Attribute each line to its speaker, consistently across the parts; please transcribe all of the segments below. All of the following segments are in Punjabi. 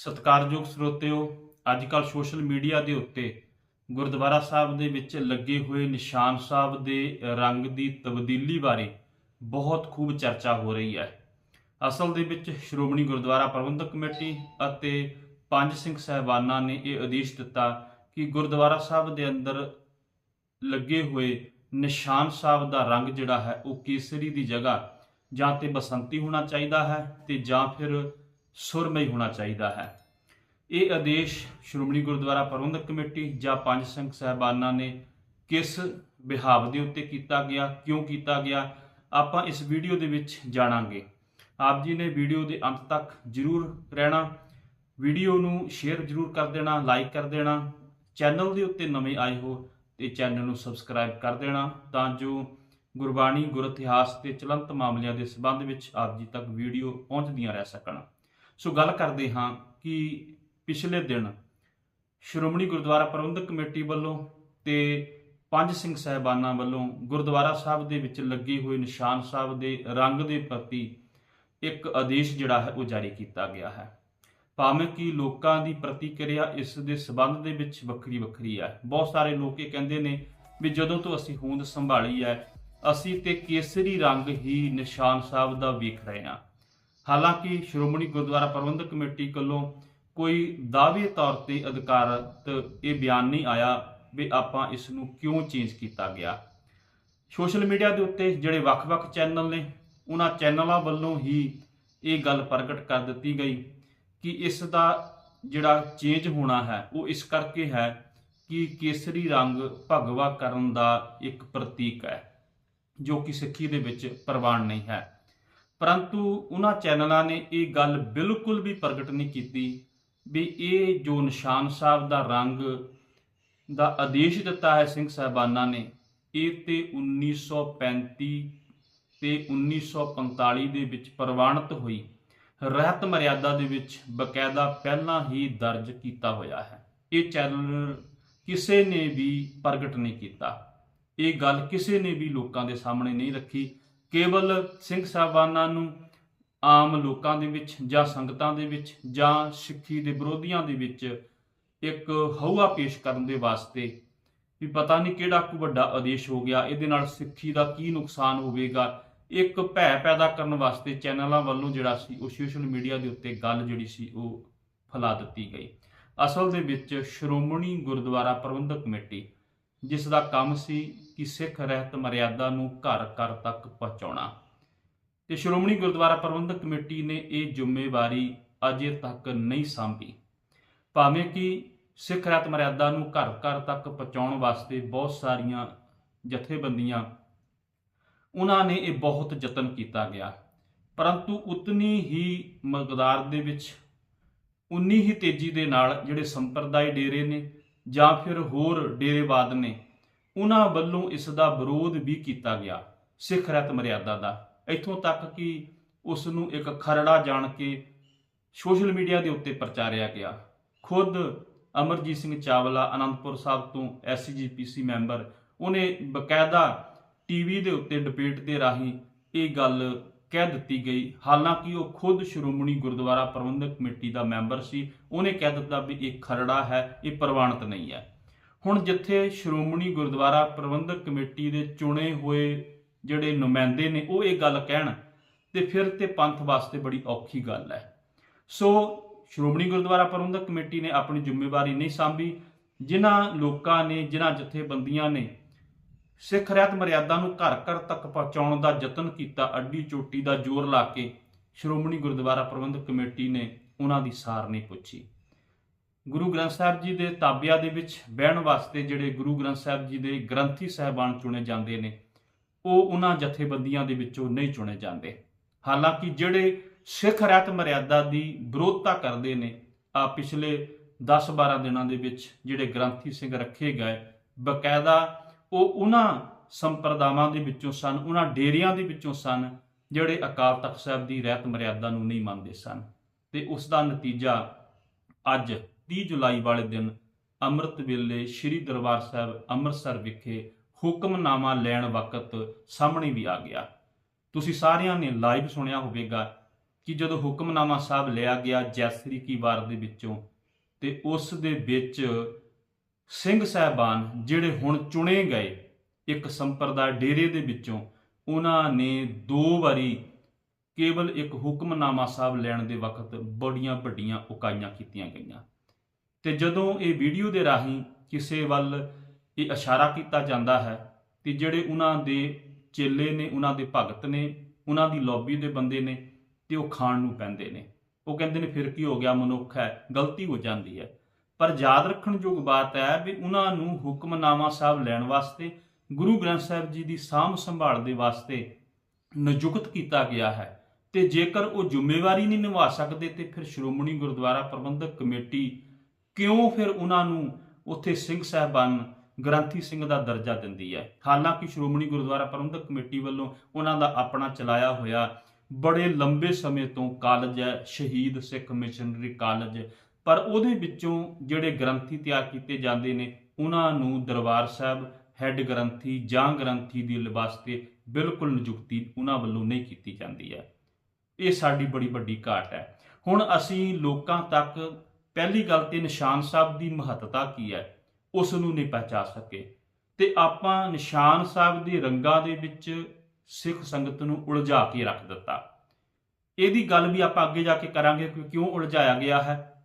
Speaker 1: ਸਤਿਕਾਰਯੋਗ ਸਰੋਤਿਓ ਅੱਜ ਕੱਲ ਸੋਸ਼ਲ ਮੀਡੀਆ ਦੇ ਉੱਤੇ ਗੁਰਦੁਆਰਾ ਸਾਹਿਬ ਦੇ ਵਿੱਚ ਲੱਗੇ ਹੋਏ ਨਿਸ਼ਾਨ ਸਾਹਿਬ ਦੇ ਰੰਗ ਦੀ ਤਬਦੀਲੀ ਬਾਰੇ ਬਹੁਤ ਖੂਬ ਚਰਚਾ ਹੋ ਰਹੀ ਹੈ। ਅਸਲ ਦੇ ਵਿੱਚ ਸ਼੍ਰੋਮਣੀ ਗੁਰਦੁਆਰਾ ਪ੍ਰਬੰਧਕ ਕਮੇਟੀ ਅਤੇ ਪੰਜ ਸਿੰਘ ਸਹਿਬਾਨਾਂ ਨੇ ਇਹ ਆਦੇਸ਼ ਦਿੱਤਾ ਕਿ ਗੁਰਦੁਆਰਾ ਸਾਹਿਬ ਦੇ ਅੰਦਰ ਲੱਗੇ ਹੋਏ ਨਿਸ਼ਾਨ ਸਾਹਿਬ ਦਾ ਰੰਗ ਜਿਹੜਾ ਹੈ ਉਹ ਕੇਸਰੀ ਦੀ ਜਗ੍ਹਾ ਜਾਂ ਤੇ ਬਸੰਤੀ ਹੋਣਾ ਚਾਹੀਦਾ ਹੈ ਤੇ ਜਾਂ ਫਿਰ ਸੁਰਮਈ ਹੋਣਾ ਚਾਹੀਦਾ ਹੈ। ਇਹ ਆਦੇਸ਼ ਸ਼੍ਰੋਮਣੀ ਗੁਰਦੁਆਰਾ ਪ੍ਰਬੰਧਕ ਕਮੇਟੀ ਜਾਂ ਪੰਜ ਸਿੰਘ ਸਹਿਬਾਨਾਂ ਨੇ ਕਿਸ ਵਿਹਾਵ ਦੇ ਉੱਤੇ ਕੀਤਾ ਗਿਆ, ਕਿਉਂ ਕੀਤਾ ਗਿਆ, ਆਪਾਂ ਇਸ ਵੀਡੀਓ ਦੇ ਵਿੱਚ ਜਾਣਾਂਗੇ। ਆਪ ਜੀ ਨੇ ਵੀਡੀਓ ਦੇ ਅੰਤ ਤੱਕ ਜਰੂਰ ਰਹਿਣਾ, ਵੀਡੀਓ ਨੂੰ ਸ਼ੇਅਰ ਜਰੂਰ ਕਰ ਦੇਣਾ, ਲਾਈਕ ਕਰ ਦੇਣਾ, ਚੈਨਲ ਦੇ ਉੱਤੇ ਨਵੇਂ ਆਏ ਹੋ ਤੇ ਚੈਨਲ ਨੂੰ ਸਬਸਕ੍ਰਾਈਬ ਕਰ ਦੇਣਾ ਤਾਂ ਜੋ ਗੁਰਬਾਣੀ ਗੁਰ ਇਤਿਹਾਸ ਤੇ ਚਲੰਤ ਮਾਮਲਿਆਂ ਦੇ ਸੰਬੰਧ ਵਿੱਚ ਆਪ ਜੀ ਤੱਕ ਵੀਡੀਓ ਪਹੁੰਚਦੀਆਂ ਰਹਿ ਸਕਣ। ਸੋ ਗੱਲ ਕਰਦੇ ਹਾਂ ਕਿ ਪਿਛਲੇ ਦਿਨ ਸ਼੍ਰੋਮਣੀ ਗੁਰਦੁਆਰਾ ਪ੍ਰਬੰਧਕ ਕਮੇਟੀ ਵੱਲੋਂ ਤੇ ਪੰਜ ਸਿੰਘ ਸਹਿਬਾਨਾਂ ਵੱਲੋਂ ਗੁਰਦੁਆਰਾ ਸਾਹਿਬ ਦੇ ਵਿੱਚ ਲੱਗੇ ਹੋਏ ਨਿਸ਼ਾਨ ਸਾਹਿਬ ਦੇ ਰੰਗ ਦੇ ਪ੍ਰਤੀ ਇੱਕ ਆਦੇਸ਼ ਜਿਹੜਾ ਹੈ ਉਹ ਜਾਰੀ ਕੀਤਾ ਗਿਆ ਹੈ। ਭਾਵੇਂ ਕਿ ਲੋਕਾਂ ਦੀ ਪ੍ਰਤੀਕਿਰਿਆ ਇਸ ਦੇ ਸਬੰਧ ਦੇ ਵਿੱਚ ਵੱਖਰੀ ਵੱਖਰੀ ਹੈ। ਬਹੁਤ ਸਾਰੇ ਲੋਕ ਇਹ ਕਹਿੰਦੇ ਨੇ ਵੀ ਜਦੋਂ ਤੋਂ ਅਸੀਂ ਹੋਂਦ ਸੰਭਾਲੀ ਹੈ, ਅਸੀਂ ਤੇ ਕੇਸਰੀ ਰੰਗ ਹੀ ਨਿਸ਼ਾਨ ਸਾਹਿਬ ਦਾ ਵੇਖ ਰਹੇ ਹਾਂ। ਹਾਲਾਂਕਿ ਸ਼੍ਰੋਮਣੀ ਗੁਰਦੁਆਰਾ ਪ੍ਰਬੰਧਕ ਕਮੇਟੀ ਵੱਲੋਂ ਕੋਈ ਦਾਅਵੇ ਤੌਰ ਤੇ ਅਧਿਕਾਰਤ ਇਹ ਬਿਆਨ ਨਹੀਂ ਆਇਆ ਵੀ ਆਪਾਂ ਇਸ ਨੂੰ ਕਿਉਂ ਚੇਂਜ ਕੀਤਾ ਗਿਆ। ਸੋਸ਼ਲ ਮੀਡੀਆ ਦੇ ਉੱਤੇ ਜਿਹੜੇ ਵੱਖ-ਵੱਖ ਚੈਨਲ ਨੇ, ਉਹਨਾਂ ਚੈਨਲਾਂ ਵੱਲੋਂ ਹੀ ਇਹ ਗੱਲ ਪ੍ਰਗਟ ਕਰ ਦਿੱਤੀ ਗਈ ਕਿ ਇਸ ਦਾ ਜਿਹੜਾ ਚੇਂਜ ਹੋਣਾ ਹੈ, ਉਹ ਇਸ ਕਰਕੇ ਹੈ ਕਿ ਕੇਸਰੀ ਰੰਗ ਭਗਵਾ ਕਰਨ ਦਾ ਇੱਕ ਪ੍ਰਤੀਕ ਹੈ, ਜੋ ਕਿ ਸਿੱਖੀ ਦੇ ਵਿੱਚ ਪ੍ਰਵਾਨ ਨਹੀਂ ਹੈ। ਪਰੰਤੂ ਉਹਨਾਂ ਚੈਨਲਾਂ ਨੇ ਇਹ ਗੱਲ ਬਿਲਕੁਲ ਵੀ ਪ੍ਰਗਟ ਨਹੀਂ ਕੀਤੀ ਵੀ ਇਹ ਜੋ ਨਿਸ਼ਾਨ ਸਾਹਿਬ ਦਾ ਰੰਗ ਦਾ ਆਦੇਸ਼ ਦਿੱਤਾ ਹੈ ਸਿੰਘ ਸਾਹਿਬਾਨਾਂ ਨੇ, ਇਹ ਤੇ 1935 ਤੇ 1945 ਦੇ ਵਿੱਚ ਪ੍ਰਵਾਨਿਤ ਹੋਈ। ਰਹਿਤ ਮਰਿਆਦਾ ਦੇ ਵਿੱਚ ਬਕਾਇਦਾ ਪਹਿਲਾਂ ਹੀ ਦਰਜ ਕੀਤਾ ਹੋਇਆ ਹੈ। ਇਹ ਚੈਨਲ ਕਿਸੇ ਨੇ ਵੀ ਪ੍ਰਗਟ ਨਹੀਂ ਕੀਤਾ। ਇਹ ਗੱਲ ਕਿਸੇ ਨੇ ਵੀ ਲੋਕਾਂ ਦੇ ਸਾਹਮਣੇ ਨਹੀਂ ਰੱਖੀ। ਕੇਵਲ ਸਿੰਘ ਸਾਹਿਬਾਨਾਂ ਨੂੰ ਆਮ ਲੋਕਾਂ ਦੇ ਵਿੱਚ ਜਾਂ ਸੰਗਤਾਂ ਦੇ ਵਿੱਚ ਜਾਂ ਸਿੱਖੀ ਦੇ ਵਿਰੋਧੀਆਂ ਦੇ ਵਿੱਚ ਇੱਕ ਹਊਆ ਪੇਸ਼ ਕਰਨ ਦੇ ਵਾਸਤੇ ਵੀ ਪਤਾ ਨਹੀਂ ਕਿਹੜਾ ਕੋ ਵੱਡਾ ਆਦੇਸ਼ ਹੋ ਗਿਆ, ਇਹਦੇ ਨਾਲ ਸਿੱਖੀ ਦਾ ਕੀ ਨੁਕਸਾਨ ਹੋਵੇਗਾ, ਇੱਕ ਭੈ ਪੈਦਾ ਕਰਨ ਵਾਸਤੇ ਚੈਨਲਾਂ ਵੱਲੋਂ ਜਿਹੜਾ ਸੀ ਉਹ ਸੋਸ਼ਲ ਮੀਡੀਆ ਦੇ ਉੱਤੇ ਗੱਲ ਜਿਹੜੀ ਸੀ ਉਹ ਫੈਲਾ ਦਿੱਤੀ ਗਈ। ਅਸਲ ਦੇ ਵਿੱਚ ਸ਼੍ਰੋਮਣੀ ਗੁਰਦੁਆਰਾ ਪ੍ਰਬੰਧਕ ਕਮੇਟੀ, ਜਿਸ ਦਾ ਕੰਮ ਸੀ ਕਿ ਸਿੱਖ ਰਹਿਤ ਮਰਿਆਦਾ ਨੂੰ ਘਰ ਘਰ ਤੱਕ ਪਹੁੰਚਾਉਣਾ। ਤੇ ਸ਼੍ਰੋਮਣੀ ਗੁਰਦੁਆਰਾ ਪ੍ਰਬੰਧਕ ਕਮੇਟੀ ਨੇ ਇਹ ਜ਼ਿੰਮੇਵਾਰੀ ਅਜੇ ਤੱਕ ਨਹੀਂ ਸੰਭੀ। ਭਾਵੇਂ ਕਿ ਸਿੱਖ ਰਹਿਤ ਮਰਿਆਦਾ ਨੂੰ ਘਰ ਘਰ ਤੱਕ ਪਹੁੰਚਾਉਣ ਵਾਸਤੇ ਬਹੁਤ ਸਾਰੀਆਂ ਜਥੇਬੰਦੀਆਂ, ਉਹਨਾਂ ਨੇ ਇਹ ਬਹੁਤ ਯਤਨ ਕੀਤਾ ਗਿਆ। ਪਰੰਤੂ ਉਤਨੀ ਹੀ ਮਕਦਾਰ ਦੇ ਵਿੱਚ, ਉਨੀ ਹੀ ਤੇਜ਼ੀ ਦੇ ਨਾਲ ਜਿਹੜੇ ਸੰਪਰਦਾਇ ਡੇਰੇ ਨੇ ਜਾਂ ਫਿਰ ਹੋਰ ਡੇਰੇਵਾਦ ਨੇ ਉਹਨਾਂ ਵੱਲੋਂ ਇਸ ਦਾ ਵਿਰੋਧ ਵੀ ਕੀਤਾ ਗਿਆ। ਸਿੱਖ ਰਹਿਤ ਮਰਿਆਦਾ ਦਾ। ਇੱਥੋਂ ਤੱਕ ਕਿ ਉਸ ਨੂੰ ਇੱਕ ਖਰੜਾ ਜਾਣ ਕੇ ਸੋਸ਼ਲ ਮੀਡੀਆ ਦੇ ਉੱਤੇ ਪ੍ਰਚਾਰਿਆ ਗਿਆ। ਖੁਦ ਅਮਰਜੀਤ ਸਿੰਘ ਚਾਵਲਾ, ਅਨੰਦਪੁਰ ਸਾਹਿਬ ਤੋਂ ਐਸਜੀਪੀਸੀ ਮੈਂਬਰ, ਉਹਨੇ ਬਕਾਇਦਾ ਟੀਵੀ ਦੇ ਉੱਤੇ ਡਿਬੇਟ ਦੇ ਰਾਹੀਂ ਇਹ ਗੱਲ ਕਹਿ ਦਿੱਤੀ ਗਈ। ਹਾਲਾਂਕਿ ਉਹ ਖੁਦ ਸ਼੍ਰੋਮਣੀ ਗੁਰਦੁਆਰਾ ਪ੍ਰਬੰਧਕ ਕਮੇਟੀ ਦਾ ਮੈਂਬਰ ਸੀ। ਉਹਨੇ ਕਹਿ ਦਿੱਤਾ ਵੀ ਇਹ ਖਰੜਾ ਹੈ, ਇਹ ਪ੍ਰਵਾਨਿਤ ਨਹੀਂ ਹੈ। ਹੁਣ ਜਿੱਥੇ ਸ਼੍ਰੋਮਣੀ ਗੁਰਦੁਆਰਾ ਪ੍ਰਬੰਧਕ ਕਮੇਟੀ ਦੇ ਚੁਣੇ ਹੋਏ ਜਿਹੜੇ ਨੁਮਾਇੰਦੇ ਨੇ, ਉਹ ਇਹ ਗੱਲ ਕਹਿਣ ਤੇ ਫਿਰ ਤੇ ਪੰਥ ਵਾਸਤੇ ਬੜੀ ਔਖੀ ਗੱਲ ਹੈ। ਸੋ ਸ਼੍ਰੋਮਣੀ ਗੁਰਦੁਆਰਾ ਪ੍ਰਬੰਧਕ ਕਮੇਟੀ ਨੇ ਆਪਣੀ ਜ਼ਿੰਮੇਵਾਰੀ ਨਹੀਂ ਸਾਂਭੀ। ਜਿਨ੍ਹਾਂ ਲੋਕਾਂ ਨੇ, ਜਿਨ੍ਹਾਂ ਜਥੇਬੰਦੀਆਂ ਨੇ ਸਿੱਖ ਰਹਿਤ ਮਰਿਆਦਾ ਨੂੰ ਘਰ ਘਰ ਤੱਕ ਪਹੁੰਚਾਉਣ ਦਾ ਯਤਨ ਕੀਤਾ, ਅੱਡੀ ਚੋਟੀ ਦਾ ਜ਼ੋਰ ਲਾ ਕੇ ਸ਼੍ਰੋਮਣੀ ਗੁਰਦੁਆਰਾ ਪ੍ਰਬੰਧਕ ਕਮੇਟੀ ਨੇ ਉਹਨਾਂ ਦੀ ਸਾਰ ਨਹੀਂ ਪੁੱਛੀ। ਗੁਰੂ ਗ੍ਰੰਥ ਸਾਹਿਬ ਜੀ ਦੇ ਤਾਬਿਆਂ ਦੇ ਵਿੱਚ ਬਹਿਣ ਵਾਸਤੇ ਜਿਹੜੇ ਗੁਰੂ ਗ੍ਰੰਥ ਸਾਹਿਬ ਜੀ ਦੇ ਗ੍ਰੰਥੀ ਸਹਿਬਾਨ ਚੁਣੇ ਜਾਂਦੇ ਨੇ, ਉਹ ਉਹਨਾਂ ਜਥੇਬੰਦੀਆਂ ਦੇ ਵਿੱਚੋਂ ਨਹੀਂ ਚੁਣੇ ਜਾਂਦੇ। ਹਾਲਾਂਕਿ ਜਿਹੜੇ ਸਿੱਖ ਰਹਿਤ ਮਰਿਆਦਾ ਦੀ ਵਿਰੋਧਤਾ ਕਰਦੇ ਨੇ ਆ ਪਿਛਲੇ 10-12 ਦਿਨਾਂ ਦੇ ਵਿੱਚ ਜਿਹੜੇ ਗ੍ਰੰਥੀ ਸਿੰਘ ਰੱਖੇ ਗਏ, ਬਕਾਇਦਾ ਉਹ ਉਹਨਾਂ ਸੰਪਰਦਾਵਾਂ ਦੇ ਵਿੱਚੋਂ ਸਨ, ਉਹਨਾਂ ਡੇਰਿਆਂ ਦੇ ਵਿੱਚੋਂ ਸਨ, ਜਿਹੜੇ ਅਕਾਲ ਤਖਤ ਸਾਹਿਬ ਦੀ ਰਹਿਤ ਮਰਿਆਦਾ ਨੂੰ ਨਹੀਂ ਮੰਨਦੇ ਸਨ। ਤੇ ਉਸ ਦਾ ਨਤੀਜਾ ਅੱਜ 30 ਜੁਲਾਈ ਵਾਲੇ ਦਿਨ ਅੰਮ੍ਰਿਤ ਵੇਲੇ ਸ੍ਰੀ ਦਰਬਾਰ ਸਾਹਿਬ ਅੰਮ੍ਰਿਤਸਰ ਵਿਖੇ ਹੁਕਮਨਾਮਾ ਲੈਣ ਵਕਤ ਸਾਹਮਣੇ ਵੀ ਆ ਗਿਆ। ਤੁਸੀਂ ਸਾਰਿਆਂ ਨੇ ਲਾਈਵ ਸੁਣਿਆ ਹੋਵੇਗਾ ਕਿ ਜਦੋਂ ਹੁਕਮਨਾਮਾ ਸਾਹਿਬ ਲਿਆ ਗਿਆ ਜੈਸਰੀ ਕੀ ਵਾਰ ਦੇ ਵਿੱਚੋਂ, ਤੇ ਉਸ ਦੇ ਵਿੱਚ ਸਿੰਘ ਸਾਹਿਬਾਨ ਜਿਹੜੇ ਹੁਣ ਚੁਣੇ ਗਏ ਇੱਕ ਸੰਪਰਦਾ ਡੇਰੇ ਦੇ ਵਿੱਚੋਂ, ਉਹਨਾਂ ਨੇ ਦੋ ਵਾਰੀ ਕੇਵਲ ਇੱਕ ਹੁਕਮਨਾਮਾ ਸਾਹਿਬ ਲੈਣ ਦੇ ਵਕਤ ਬੜੀਆਂ ਵੱਡੀਆਂ ਉਕਾਈਆਂ ਕੀਤੀਆਂ ਗਈਆਂ। ਤੇ ਜਦੋਂ ਇਹ ਵੀਡੀਓ ਦੇ ਰਾਹੀਂ ਕਿਸੇ ਵੱਲ ਇਹ ਇਸ਼ਾਰਾ ਕੀਤਾ ਜਾਂਦਾ ਹੈ ਤੇ ਜਿਹੜੇ ਉਹਨਾਂ ਦੇ ਚੇਲੇ ਨੇ, ਉਹਨਾਂ ਦੇ ਭਗਤ ਨੇ, ਉਹਨਾਂ ਦੀ ਲੌਬੀ ਦੇ ਬੰਦੇ ਨੇ ਤੇ ਉਹ ਖਾਣ ਨੂੰ ਪੈਂਦੇ ਨੇ। ਉਹ ਕਹਿੰਦੇ ਨੇ, ਫਿਰ ਕੀ ਹੋ ਗਿਆ, ਮਨੁੱਖ ਹੈ, ਗਲਤੀ ਹੋ ਜਾਂਦੀ ਹੈ। ਪਰ ਯਾਦ ਰੱਖਣ ਯੋਗ ਬਾਤ ਹੈ ਵੀ ਉਹਨਾਂ ਨੂੰ ਹੁਕਮਨਾਮਾ ਸਾਹਿਬ ਲੈਣ ਵਾਸਤੇ, ਗੁਰੂ ਗ੍ਰੰਥ ਸਾਹਿਬ ਜੀ ਦੀ ਸਾਂਭ ਸੰਭਾਲ ਦੇ ਵਾਸਤੇ ਨਿਯੁਕਤ ਕੀਤਾ ਗਿਆ ਹੈ। ਤੇ ਜੇਕਰ ਉਹ ਜ਼ਿੰਮੇਵਾਰੀ ਨਹੀਂ ਨਿਭਾ ਸਕਦੇ, ਤੇ ਫਿਰ ਸ਼੍ਰੋਮਣੀ ਗੁਰਦੁਆਰਾ ਪ੍ਰਬੰਧਕ ਕਮੇਟੀ ਕਿਉਂ ਫਿਰ ਉਹਨਾਂ ਨੂੰ ਉੱਥੇ ਸਿੰਘ ਸਾਹਿਬਾਨ ਗ੍ਰੰਥੀ ਸਿੰਘ ਦਾ ਦਰਜਾ ਦਿੰਦੀ ਹੈ? ਹਾਲਾਂਕਿ ਸ਼੍ਰੋਮਣੀ ਗੁਰਦੁਆਰਾ ਪ੍ਰਬੰਧਕ ਕਮੇਟੀ ਵੱਲੋਂ ਉਹਨਾਂ ਦਾ ਆਪਣਾ ਚਲਾਇਆ ਹੋਇਆ ਬੜੇ ਲੰਬੇ ਸਮੇਂ ਤੋਂ ਕਾਲਜ ਹੈ, ਸ਼ਹੀਦ ਸਿੱਖ ਮਿਸ਼ਨਰੀ ਕਾਲਜ, ਪਰ ਉਹਦੇ ਵਿੱਚੋਂ ਜਿਹੜੇ ਗ੍ਰੰਥੀ ਤਿਆਰ ਕੀਤੇ ਜਾਂਦੇ ਨੇ, ਉਹਨਾਂ ਨੂੰ ਦਰਬਾਰ ਸਾਹਿਬ, ਹੈੱਡ ਗ੍ਰੰਥੀ ਜਾਂ ਗ੍ਰੰਥੀ ਦੀ ਵਾਸਤੇ ਬਿਲਕੁਲ ਨਿਯੁਕਤੀ ਉਹਨਾਂ ਵੱਲੋਂ ਨਹੀਂ ਕੀਤੀ ਜਾਂਦੀ ਹੈ। ਇਹ ਸਾਡੀ ਬੜੀ ਵੱਡੀ ਘਾਟ ਹੈ। ਹੁਣ ਅਸੀਂ ਲੋਕਾਂ ਤੱਕ ਪਹਿਲੀ ਗੱਲ ਤੇ ਨਿਸ਼ਾਨ ਸਾਹਿਬ ਦੀ ਮਹੱਤਤਾ ਕੀ ਹੈ? ਉਸ ਨੂੰ ਨਹੀਂ ਪਹਿਚਾ ਸਕੇ। ਤੇ ਆਪਾਂ ਨਿਸ਼ਾਨ ਸਾਹਿਬ ਦੇ ਰੰਗਾਂ ਦੇ ਵਿੱਚ ਸਿੱਖ ਸੰਗਤ ਨੂੰ ਉਲਝਾ ਕੇ ਰੱਖ ਦਿੱਤਾ। ਇਹਦੀ ਗੱਲ ਵੀ ਆਪਾਂ ਅੱਗੇ ਜਾ ਕੇ ਕਰਾਂਗੇ ਕਿ ਕਿਉਂ ਉਲਝਾਇਆ ਗਿਆ ਹੈ।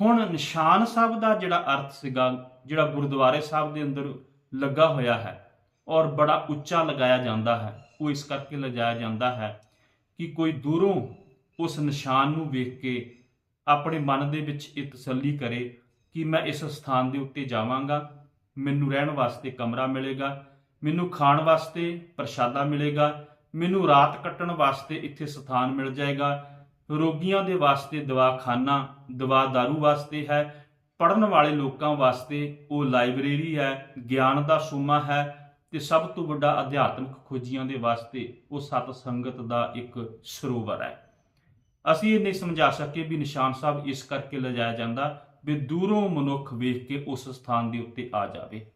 Speaker 1: ਹੁਣ ਨਿਸ਼ਾਨ ਸਾਹਿਬ ਦਾ ਜਿਹੜਾ ਅਰਥ ਸੀਗਾ, ਜਿਹੜਾ ਗੁਰਦੁਆਰੇ ਸਾਹਿਬ ਦੇ ਅੰਦਰ ਲੱਗਾ ਹੋਇਆ ਹੈ ਔਰ ਬੜਾ ਉੱਚਾ ਲਗਾਇਆ ਜਾਂਦਾ ਹੈ, ਉਹ ਇਸ ਕਰਕੇ ਲਗਾਇਆ ਜਾਂਦਾ ਹੈ ਕਿ ਕੋਈ ਦੂਰੋਂ ਉਸ ਨਿਸ਼ਾਨ ਨੂੰ ਵੇਖ ਕੇ ਆਪਣੇ ਮਨ ਦੇ ਵਿੱਚ ਇਹ ਤਸੱਲੀ ਕਰੇ ਕਿ ਮੈਂ ਇਸ ਸਥਾਨ ਦੇ ਉੱਤੇ ਜਾਵਾਂਗਾ, ਮੈਨੂੰ ਰਹਿਣ ਵਾਸਤੇ ਕਮਰਾ ਮਿਲੇਗਾ, ਮੈਨੂੰ ਖਾਣ ਵਾਸਤੇ ਪ੍ਰਸ਼ਾਦਾ ਮਿਲੇਗਾ, ਮੈਨੂੰ ਰਾਤ ਕੱਟਣ ਵਾਸਤੇ ਇੱਥੇ ਸਥਾਨ ਮਿਲ ਜਾਏਗਾ। ਰੋਗੀਆਂ ਦੇ ਵਾਸਤੇ ਦਵਾਖਾਨਾ, ਦਵਾ ਦਾਰੂ ਵਾਸਤੇ ਹੈ ਪੜਨ ਵਾਲੇ ਲੋਕਾਂ ਵਾਸਤੇ ਉਹ ਲਾਇਬ੍ਰੇਰੀ ਹੈ, ਗਿਆਨ ਦਾ ਸੋਮਾ ਹੈ ਤੇ ਸਭ ਤੋਂ ਵੱਡਾ ਅਧਿਆਤਮਿਕ ਖੋਜੀਆਂ ਦੇ ਵਾਸਤੇ ਉਹ ਸਤ ਸੰਗਤ ਦਾ ਇੱਕ ਸਰੋਵਰ ਹੈ। ਅਸੀਂ ਇਹ ਨਹੀਂ ਸਮਝਾ ਸਕੇ ਵੀ ਨਿਸ਼ਾਨ ਸਾਹਿਬ ਇਸ ਕਰਕੇ ਲਿਜਾਇਆ ਜਾਂਦਾ ਵੀ ਦੂਰੋਂ ਮਨੁੱਖ ਵੇਖ ਕੇ ਉਸ ਸਥਾਨ ਦੇ ਉੱਤੇ ਆ ਜਾਵੇ।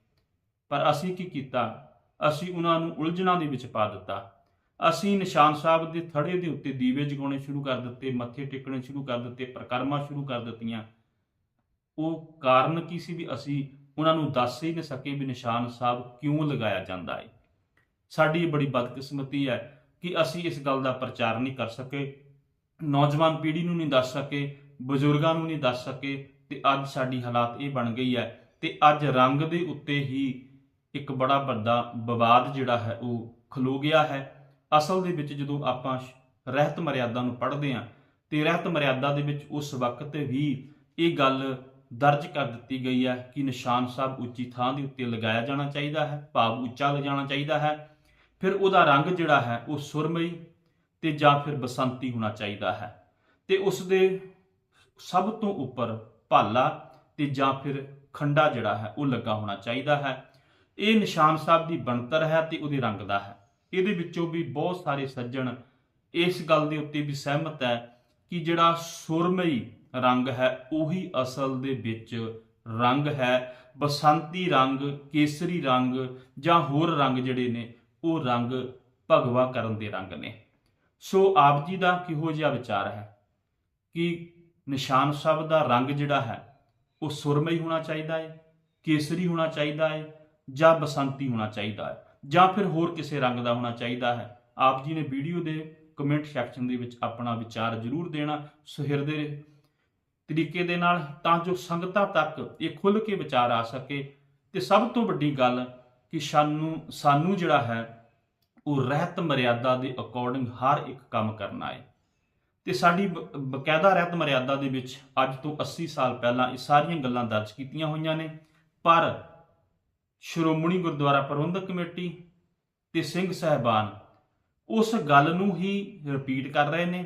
Speaker 1: ਪਰ ਅਸੀਂ ਕੀ ਕੀਤਾ? ਅਸੀਂ ਉਹਨਾਂ ਨੂੰ ਉਲਝਣਾ ਦੇ ਵਿੱਚ ਪਾ ਦਿੱਤਾ। ਅਸੀਂ ਨਿਸ਼ਾਨ ਸਾਹਿਬ ਦੇ ਥੜੇ ਦੇ ਉੱਤੇ ਦੀਵੇ ਜਗਾਉਣੇ ਸ਼ੁਰੂ ਕਰ ਦਿੱਤੇ, ਮੱਥੇ ਟੇਕਣੇ ਸ਼ੁਰੂ ਕਰ ਦਿੱਤੇ, ਪ੍ਰਕਰਮਾਂ ਸ਼ੁਰੂ ਕਰ ਦਿੱਤੀਆਂ। ਉਹ ਕਾਰਨ ਕੀ ਸੀ ਵੀ ਅਸੀਂ ਉਹਨਾਂ ਨੂੰ ਦੱਸ ਹੀ ਨਹੀਂ ਸਕੇ ਵੀ ਨਿਸ਼ਾਨ ਸਾਹਿਬ ਕਿਉਂ ਲਗਾਇਆ ਜਾਂਦਾ ਹੈ ਸਾਡੀ ਬੜੀ ਬਦਕਿਸਮਤੀ ਹੈ ਕਿ ਅਸੀਂ ਇਸ ਗੱਲ ਦਾ ਪ੍ਰਚਾਰ ਨਹੀਂ ਕਰ ਸਕੇ। ਨੌਜਵਾਨ ਪੀੜ੍ਹੀ ਨੂੰ ਨਹੀਂ ਦੱਸ ਸਕੇ, ਬਜ਼ੁਰਗਾਂ ਨੂੰ ਨਹੀਂ ਦੱਸ ਸਕੇ ਤੇ ਅੱਜ ਸਾਡੀ ਹਾਲਾਤ ਇਹ ਬਣ ਗਈ ਹੈ ਤੇ ਅੱਜ ਰੰਗ ਦੇ ਉੱਤੇ ਹੀ ਇੱਕ ਬੜਾ ਵੱਡਾ ਵਿਵਾਦ ਜਿਹੜਾ ਹੈ ਉਹ ਖਲੋ ਗਿਆ ਹੈ। ਅਸਲ ਦੇ ਵਿੱਚ ਜਦੋਂ ਆਪਾਂ ਰਹਿਤ ਮਰਿਆਦਾ ਨੂੰ ਪੜ੍ਹਦੇ ਹਾਂ ਤੇ ਰਹਿਤ ਮਰਿਆਦਾ ਦੇ ਵਿੱਚ ਉਸ ਵਕਤ ਵੀ ਇਹ ਗੱਲ ਦਰਜ ਕਰ ਦਿੱਤੀ ਗਈ ਹੈ ਕਿ ਨਿਸ਼ਾਨ ਸਾਹਿਬ ਉੱਚੀ ਥਾਂ ਦੇ ਉੱਤੇ ਲਗਾਇਆ ਜਾਣਾ ਚਾਹੀਦਾ ਹੈ, ਭਾਵ ਉੱਚਾ ਲਿਜਾਣਾ ਚਾਹੀਦਾ ਹੈ। ਫਿਰ ਉਹਦਾ ਰੰਗ ਜਿਹੜਾ ਹੈ ਉਹ ਸੁਰਮਈ ਤੇ ਜਾਂ ਫਿਰ ਬਸੰਤੀ ਹੋਣਾ ਚਾਹੀਦਾ ਹੈ। ਤੇ ਉਸ ਦੇ ਸਭ ਤੋਂ ਉੱਪਰ ਭਾਲਾ ਤੇ ਜਾਂ ਫਿਰ ਖੰਡਾ ਜਿਹੜਾ ਹੈ, ਉਹ ਲੱਗਾ ਹੋਣਾ ਚਾਹੀਦਾ ਹੈ। ਇਹ ਨਿਸ਼ਾਨ ਸਾਹਿਬ ਦੀ ਬਣਤਰ ਹੈ ਤੇ ਉਹਦੇ ਰੰਗ ਦਾ ਹੈ। ਇਹਦੇ ਵਿੱਚੋਂ ਵੀ ਬਹੁਤ ਸਾਰੇ ਸੱਜਣ ਇਸ ਗੱਲ ਦੇ ਉੱਤੇ ਵੀ ਸਹਿਮਤ ਹੈ ਕਿ ਜਿਹੜਾ ਸੁਰਮਈ ਰੰਗ ਹੈ, ਉਹੀ ਅਸਲ ਦੇ ਵਿੱਚ ਰੰਗ ਹੈ। ਬਸੰਤੀ ਰੰਗ, ਕੇਸਰੀ ਰੰਗ ਜਾਂ ਹੋਰ ਰੰਗ ਜਿਹੜੇ ਨੇ, ਉਹ ਰੰਗ ਭਗਵਾ ਕਰਨ ਦੇ ਰੰਗ ਨੇ। ਸੋ ਆਪ ਜੀ ਦਾ ਕਿਹੋ ਜਿਹਾ ਵਿਚਾਰ ਹੈ ਕਿ ਨਿਸ਼ਾਨ ਸਾਹਿਬ ਦਾ ਰੰਗ ਜਿਹੜਾ ਹੈ, ਉਹ ਸੁਰਮਈ ਹੋਣਾ ਚਾਹੀਦਾ ਹੈ ਕੇਸਰੀ ਹੋਣਾ ਚਾਹੀਦਾ ਹੈ ਜਾਂ ਬਸੰਤੀ ਹੋਣਾ ਚਾਹੀਦਾ ਹੈ ਜਾਂ ਫਿਰ ਹੋਰ ਕਿਸੇ ਰੰਗ ਦਾ ਹੋਣਾ ਚਾਹੀਦਾ ਹੈ? ਆਪ ਜੀ ਨੇ ਵੀਡੀਓ ਦੇ ਕਮੈਂਟ ਸੈਕਸ਼ਨ ਦੇ ਵਿੱਚ ਆਪਣਾ ਵਿਚਾਰ ਜ਼ਰੂਰ ਦੇਣਾ ਸੁਹਿਰਦੇ ਤਰੀਕੇ ਦੇ ਨਾਲ ਤਾਂ ਜੋ ਸੰਗਤਾਂ ਤੱਕ ਇਹ ਖੁੱਲ੍ਹ ਕੇ ਵਿਚਾਰ ਆ ਸਕੇ। ਤੇ ਸਭ ਤੋਂ ਵੱਡੀ ਗੱਲ ਕਿ ਸਾਨੂੰ ਸਾਨੂੰ ਜਿਹੜਾ ਹੈ ਉਹ ਰਹਿਤ ਮਰਿਆਦਾ ਦੇ ਅਕੋਰਡਿੰਗ ਹਰ ਇੱਕ ਕੰਮ ਕਰਨਾ ਹੈ ਤੇ ਸਾਡੀ ਬ- ਬਕਾਇਦਾ ਰਹਿਤ ਮਰਿਆਦਾ ਦੇ ਵਿੱਚ ਅੱਜ ਤੋਂ 80 ਸਾਲ ਪਹਿਲਾਂ ਇਹ ਸਾਰੀਆਂ ਗੱਲਾਂ ਦਰਜ ਕੀਤੀਆਂ ਹੋਈਆਂ ਨੇ। ਪਰ ਸ਼੍ਰੋਮਣੀ ਗੁਰਦੁਆਰਾ ਪ੍ਰਬੰਧਕ ਕਮੇਟੀ ਤੇ ਸਿੰਘ ਸਹਿਬਾਨ ਉਸ ਗੱਲ ਨੂੰ ਹੀ ਰਿਪੀਟ ਕਰ ਰਹੇ ਨੇ।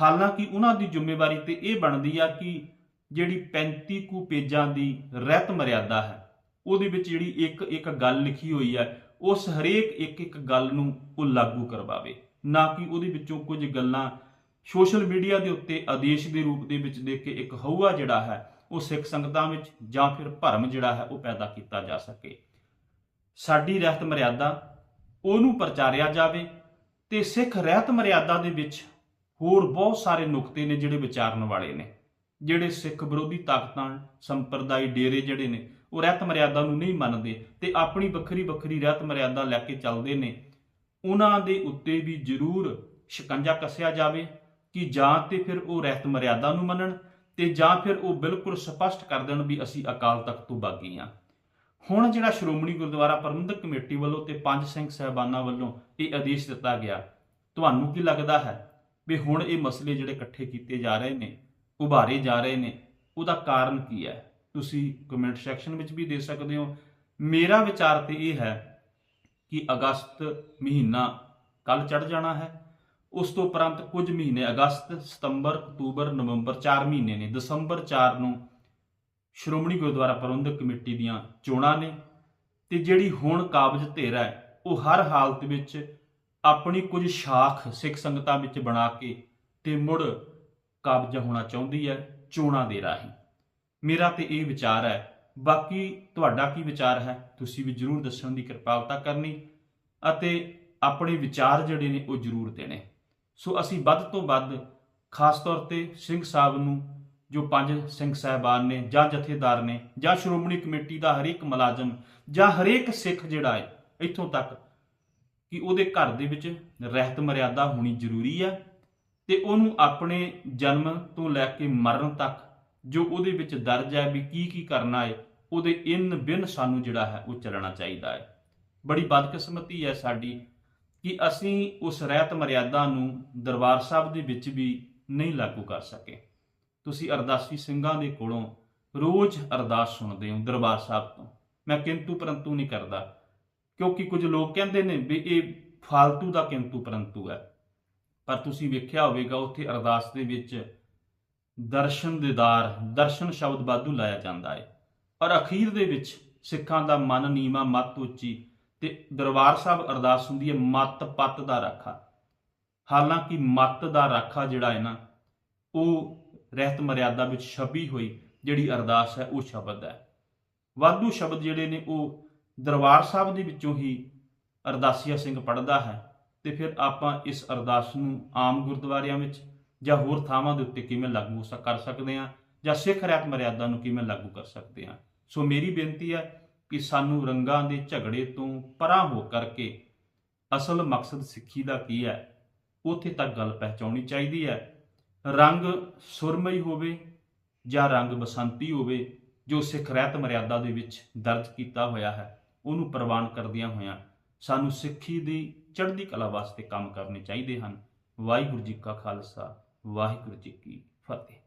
Speaker 1: ਹਾਲਾਂਕਿ ਉਹਨਾਂ ਦੀ ਜ਼ਿੰਮੇਵਾਰੀ ਤੇ ਇਹ ਬਣਦੀ ਆ ਕਿ ਜਿਹੜੀ 35 ਕੁ ਪੇਜਾਂ ਦੀ ਰਹਿਤ ਮਰਿਆਦਾ ਹੈ, ਉਹਦੇ ਵਿੱਚ ਜਿਹੜੀ ਇੱਕ ਇੱਕ ਗੱਲ ਲਿਖੀ ਹੋਈ ਹੈ ਉਸ ਹਰੇਕ ਇੱਕ ਇੱਕ ਗੱਲ ਨੂੰ ਉਹ ਲਾਗੂ ਕਰਵਾਵੇ, ਨਾ ਕਿ ਉਹਦੇ ਵਿੱਚੋਂ ਕੁਝ ਗੱਲਾਂ ਸੋਸ਼ਲ ਮੀਡੀਆ ਦੇ ਉੱਤੇ ਆਦੇਸ਼ ਦੇ ਰੂਪ ਦੇ ਵਿੱਚ ਦੇ ਕੇ ਇੱਕ ਹਊਆ ਜਿਹੜਾ ਹੈ, ਉਹ ਸਿੱਖ ਸੰਗਤਾਂ ਵਿੱਚ ਜਾਂ ਫਿਰ ਭਰਮ ਜਿਹੜਾ ਹੈ, ਉਹ ਪੈਦਾ ਕੀਤਾ ਜਾ ਸਕੇ। ਸਾਡੀ ਰਹਿਤ ਮਰਿਆਦਾ ਉਹਨੂੰ ਪ੍ਰਚਾਰਿਆ ਜਾਵੇ ਤੇ ਸਿੱਖ ਰਹਿਤ ਮਰਿਆਦਾ ਦੇ ਵਿੱਚ ਹੋਰ ਬਹੁਤ ਸਾਰੇ ਨੁਕਤੇ ਨੇ ਜਿਹੜੇ ਵਿਚਾਰਨ ਵਾਲੇ ਨੇ, ਜਿਹੜੇ ਸਿੱਖ ਵਿਰੋਧੀ ਤਾਕਤਾਂ, ਸੰਪਰਦਾਇ ਡੇਰੇ ਜਿਹੜੇ ਨੇ ਉਹ ਰਹਿਤ ਮਰਿਆਦਾ ਨੂੰ ਨਹੀਂ ਮੰਨਦੇ ਤੇ ਆਪਣੀ ਵੱਖਰੀ ਵੱਖਰੀ ਰਹਿਤ ਮਰਿਆਦਾ ਲੈ ਕੇ ਚੱਲਦੇ ਨੇ। ਉਹਨਾਂ ਦੇ ਉੱਤੇ ਵੀ ਜ਼ਰੂਰ ਸ਼ਿਕੰਜਾ ਕੱਸਿਆ ਜਾਵੇ ਕਿ ਜਾਂ ਤੇ ਫਿਰ ਉਹ ਰਹਿਤ ਮਰਿਆਦਾ ਨੂੰ ਮੰਨਣ ਤੇ ਜਾਂ ਫਿਰ ਉਹ ਬਿਲਕੁਲ ਸਪਸ਼ਟ ਕਰ ਦੇਣ ਵੀ ਅਸੀਂ ਅਕਾਲ ਤਖਤ ਤੋਂ ਬਾਗੀ ਹਾਂ। ਹੁਣ ਜਿਹੜਾ ਸ਼੍ਰੋਮਣੀ ਗੁਰਦੁਆਰਾ ਪ੍ਰਬੰਧਕ ਕਮੇਟੀ ਵੱਲੋਂ ਤੇ ਪੰਜ ਸਿੰਘ ਸਹਿਬਾਨਾਂ ਵੱਲੋਂ ਇਹ ਆਦੇਸ਼ ਦਿੱਤਾ ਗਿਆ, ਤੁਹਾਨੂੰ ਕੀ ਲੱਗਦਾ ਹੈ ਵੀ ਹੁਣ ਇਹ ਮਸਲੇ ਜਿਹੜੇ ਇਕੱਠੇ ਕੀਤੇ ਜਾ ਰਹੇ ਨੇ, ਉਭਾਰੇ ਜਾ ਰਹੇ ਨੇ, ਉਹਦਾ ਕਾਰਨ ਕੀ ਹੈ? ਤੁਸੀਂ ਕਮੈਂਟ ਸੈਕਸ਼ਨ ਵਿੱਚ ਵੀ ਦੇ ਸਕਦੇ ਹੋ। ਮੇਰਾ ਵਿਚਾਰ ਤੇ ਇਹ ਹੈ ਕਿ ਅਗਸਤ ਮਹੀਨਾ ਕੱਲ ਚੜ ਜਾਣਾ ਹੈ। ਉਸ ਤੋਂ ਉਪਰੰਤ ਕੁਝ ਮਹੀਨੇ ਅਗਸਤ, ਸਤੰਬਰ, ਅਕਤੂਬਰ, ਨਵੰਬਰ 4 ਮਹੀਨੇ ਨੇ। ਦਸੰਬਰ 4 ਨੂੰ ਸ਼੍ਰੋਮਣੀ ਗੁਰਦੁਆਰਾ ਪ੍ਰਬੰਧਕ ਕਮੇਟੀ ਦੀਆਂ ਚੋਣਾਂ ਨੇ ਤੇ ਜਿਹੜੀ ਹੁਣ ਕਾਬਜ ਧੇਰਾ ਹੈ, ਉਹ ਹਰ ਹਾਲਤ ਵਿੱਚ ਆਪਣੀ ਕੁਝ ਸ਼ਾਖ ਸਿੱਖ ਸੰਗਤਾਂ ਵਿੱਚ ਬਣਾ ਕੇ ਤੇ ਮੁੜ ਕਾਬਜ ਹੋਣਾ ਚਾਹੁੰਦੀ ਹੈ ਚੋਣਾਂ ਦੇ ਰਾਹੀਂ। ਮੇਰਾ ਤੇ ਇਹ ਵਿਚਾਰ ਹੈ। ਬਾਕੀ ਤੁਹਾਡਾ ਕੀ ਵਿਚਾਰ ਹੈ? ਤੁਸੀਂ ਵੀ ਜਰੂਰ ਦੱਸਣ ਦੀ ਕਿਰਪਾਲਤਾ ਕਰਨੀ ਅਤੇ ਆਪਣੇ ਵਿਚਾਰ ਜਿਹੜੇ ਨੇ ਉਹ ਜਰੂਰ ਦੇਣੇ। ਸੋ ਅਸੀਂ ਵੱਧ ਤੋਂ ਵੱਧ ਖਾਸ ਤੌਰ ਤੇ ਸਿੰਘ ਸਾਹਿਬ ਨੂੰ, ਜੋ ਪੰਜ ਸਿੰਘ ਸਾਹਿਬਾਨ ਨੇ ਜਾਂ ਜਥੇਦਾਰ ਨੇ ਜਾਂ ਸ਼੍ਰੋਮਣੀ ਕਮੇਟੀ ਦਾ ਹਰੇਕ ਮੁਲਾਜ਼ਮ ਜਾਂ ਹਰੇਕ ਸਿੱਖ ਜਿਹੜਾ ਹੈ, ਇੱਥੋਂ ਤੱਕ ਕਿ ਉਹਦੇ ਘਰ ਦੇ ਵਿੱਚ ਰਹਿਤ ਮਰਿਆਦਾ ਹੋਣੀ ਜ਼ਰੂਰੀ ਹੈ ਤੇ ਉਹਨੂੰ ਆਪਣੇ ਜਨਮ ਤੋਂ ਲੈ ਕੇ ਮਰਨ ਤੱਕ ਜੋ ਉਹਦੇ ਵਿੱਚ ਦਰਜ ਹੈ ਵੀ ਕੀ ਕੀ ਕਰਨਾ ਹੈ, ਉਹਦੇ ਇਨ ਬਿਨ ਸਾਨੂੰ ਜਿਹੜਾ ਹੈ ਉਹ ਚੱਲਣਾ ਚਾਹੀਦਾ ਹੈ। ਬੜੀ ਬਦਕਿਸਮਤੀ ਹੈ ਸਾਡੀ ਕਿ ਅਸੀਂ ਉਸ ਰਹਿਤ ਮਰਿਆਦਾ ਨੂੰ ਦਰਬਾਰ ਸਾਹਿਬ ਦੇ ਵਿੱਚ ਵੀ ਨਹੀਂ ਲਾਗੂ ਕਰ ਸਕੇ। ਤੁਸੀਂ ਅਰਦਾਸੀ ਸਿੰਘਾਂ ਦੇ ਕੋਲੋਂ ਰੋਜ਼ ਅਰਦਾਸ ਸੁਣਦੇ ਹੋ ਦਰਬਾਰ ਸਾਹਿਬ ਤੋਂ। ਮੈਂ ਕਿੰਤੂ ਪਰੰਤੂ ਨਹੀਂ ਕਰਦਾ, ਕਿਉਂਕਿ ਕੁਝ ਲੋਕ ਕਹਿੰਦੇ ਨੇ ਵੀ ਇਹ ਫਾਲਤੂ ਦਾ ਕਿੰਤੂ ਪਰੰਤੂ ਹੈ। ਪਰ ਤੁਸੀਂ ਵੇਖਿਆ ਹੋਵੇਗਾ, ਉੱਥੇ ਅਰਦਾਸ ਦੇ ਵਿੱਚ ਦਰਸ਼ਨ ਦੇਦਾਰ ਦਰਸ਼ਨ ਸ਼ਬਦ ਬਾਦੂ ਲਾਇਆ ਜਾਂਦਾ ਹੈ ਔਰ ਅਖੀਰ ਦੇ ਵਿੱਚ ਸਿੱਖਾਂ ਦਾ ਮਨ ਨੀਵਾ, ਮਤ ਉੱਚੀ ਤੇ ਦਰਬਾਰ ਸਾਹਿਬ ਅਰਦਾਸ ਹੁੰਦੀ ਹੈ ਮਤ ਪਤ ਦਾ ਰਾਖਾ। ਹਾਲਾਂਕਿ ਮਤ ਦਾ ਰਾਖਾ ਜਿਹੜਾ ਹੈ ਨਾ, ਉਹ ਰਹਿਤ ਮਰਿਆਦਾ ਵਿੱਚ ਛਪੀ ਹੋਈ ਜਿਹੜੀ ਅਰਦਾਸ ਹੈ, ਉਹ ਸ਼ਬਦ ਹੈ। ਵਾਧੂ ਸ਼ਬਦ ਜਿਹੜੇ ਨੇ, ਉਹ ਦਰਬਾਰ ਸਾਹਿਬ ਦੇ ਵਿੱਚੋਂ ਹੀ ਅਰਦਾਸੀਆ ਸਿੰਘ ਪੜਦਾ ਹੈ ਤੇ ਫਿਰ ਆਪਾਂ ਇਸ ਅਰਦਾਸ ਨੂੰ ਆਮ ਗੁਰਦੁਆਰਿਆਂ ਵਿੱਚ ਜਾਂ ਹੋਰ ਥਾਵਾਂ ਦੇ ਉੱਤੇ ਕਿਵੇਂ ਲਾਗੂ ਸ- ਕਰ ਸਕਦੇ ਹਾਂ, ਜਾਂ ਸਿੱਖ ਰਹਿਤ ਮਰਿਆਦਾ ਨੂੰ ਕਿਵੇਂ ਲਾਗੂ ਕਰ ਸਕਦੇ ਹਾਂ। ਸੋ ਮੇਰੀ ਬੇਨਤੀ ਹੈ ਕਿ ਸਾਨੂੰ ਰੰਗਾਂ ਦੇ ਝਗੜੇ ਤੋਂ ਪਰਾਂ ਹੋ ਕਰਕੇ ਅਸਲ ਮਕਸਦ ਸਿੱਖੀ ਦਾ ਕੀ ਹੈ, ਉੱਥੇ ਤੱਕ ਗੱਲ ਪਹੁੰਚਾਉਣੀ ਚਾਹੀਦੀ ਹੈ। ਰੰਗ ਸੁਰਮਈ ਹੋਵੇ ਜਾਂ ਰੰਗ ਬਸੰਤੀ ਹੋਵੇ, ਜੋ ਸਿੱਖ ਰਹਿਤ ਮਰਿਆਦਾ ਦੇ ਵਿੱਚ ਦਰਜ ਕੀਤਾ ਹੋਇਆ ਹੈ, ਉਹਨੂੰ ਪ੍ਰਵਾਨ ਕਰਦਿਆਂ ਹੋਇਆਂ ਸਾਨੂੰ ਸਿੱਖੀ ਦੀ ਚੜ੍ਹਦੀ ਕਲਾ ਵਾਸਤੇ ਕੰਮ ਕਰਨੇ ਚਾਹੀਦੇ ਹਨ। ਵਾਹਿਗੁਰੂ ਜੀ ਕਾ ਖਾਲਸਾ। ਵਾਹਿਗੁਰੂ ਜੀ ਕੀ ਫਤਿਹ।